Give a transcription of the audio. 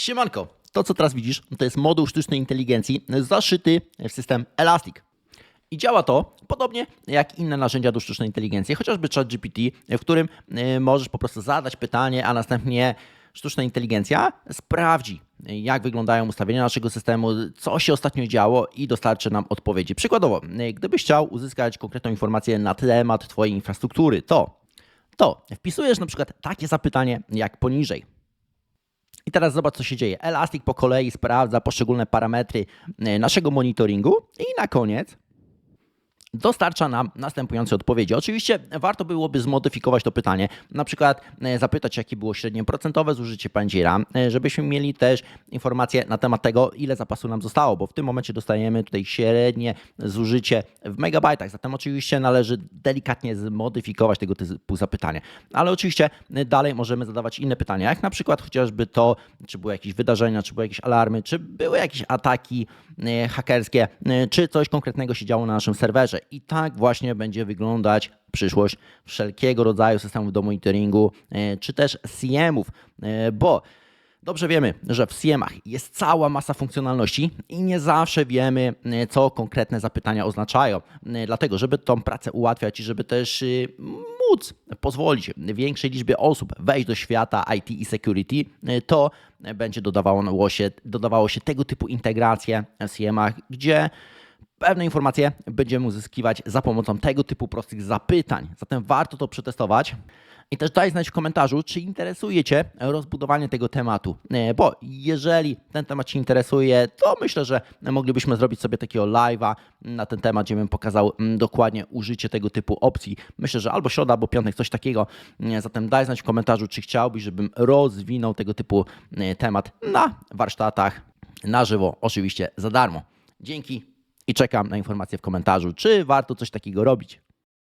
Siemanko, to co teraz widzisz, to jest moduł sztucznej inteligencji zaszyty w system Elastic. I działa to podobnie jak inne narzędzia do sztucznej inteligencji, chociażby ChatGPT, w którym y, możesz po prostu zadać pytanie, a następnie sztuczna inteligencja sprawdzi, jak wyglądają ustawienia naszego systemu, co się ostatnio działo i dostarczy nam odpowiedzi. Przykładowo, y, gdybyś chciał uzyskać konkretną informację na temat Twojej infrastruktury, to, to wpisujesz na przykład takie zapytanie jak poniżej. I teraz zobacz, co się dzieje. Elastic po kolei sprawdza poszczególne parametry e, naszego monitoringu i na koniec dostarcza nam następujące odpowiedzi. Oczywiście warto byłoby zmodyfikować to pytanie, na przykład e, zapytać, jakie było średnie procentowe zużycie pamięci RAM, e, żebyśmy mieli też informacje na temat tego, ile zapasu nam zostało, bo w tym momencie dostajemy tutaj średnie zużycie w megabajtach, zatem oczywiście należy delikatnie zmodyfikować tego typu zapytanie. Ale oczywiście e, dalej możemy zadawać inne pytania, jak na przykład chociażby to, czy były jakieś wydarzenia, czy były jakieś alarmy, czy były jakieś ataki hakerskie, czy coś konkretnego się działo na naszym serwerze. I tak właśnie będzie wyglądać przyszłość wszelkiego rodzaju systemów do monitoringu, e, czy też CM-ów, e, bo Dobrze wiemy, że w CM-ach jest cała masa funkcjonalności i nie zawsze wiemy, e, co konkretne zapytania oznaczają. Dlatego, żeby tą pracę ułatwiać i żeby też y, móc pozwolić większej liczbie osób wejść do świata IT i security, to będzie dodawało się, dodawało się tego typu integracje w CM-ach, gdzie pewne informacje będziemy uzyskiwać za pomocą tego typu prostych zapytań. Zatem warto to przetestować. I też daj znać w komentarzu, czy interesuje Cię rozbudowanie tego tematu. E, Bo jeżeli ten temat Cię interesuje, to myślę, że moglibyśmy zrobić sobie takiego live'a na ten temat, gdzie bym pokazał mm, dokładnie użycie tego typu opcji. Myślę, że albo środa, albo piątek, coś takiego. E, Zatem daj znać w komentarzu, czy chciałbyś, żebym rozwinął tego typu e, temat na warsztatach na żywo, oczywiście za darmo. Dzięki i czekam na informacje w komentarzu, czy warto coś takiego robić.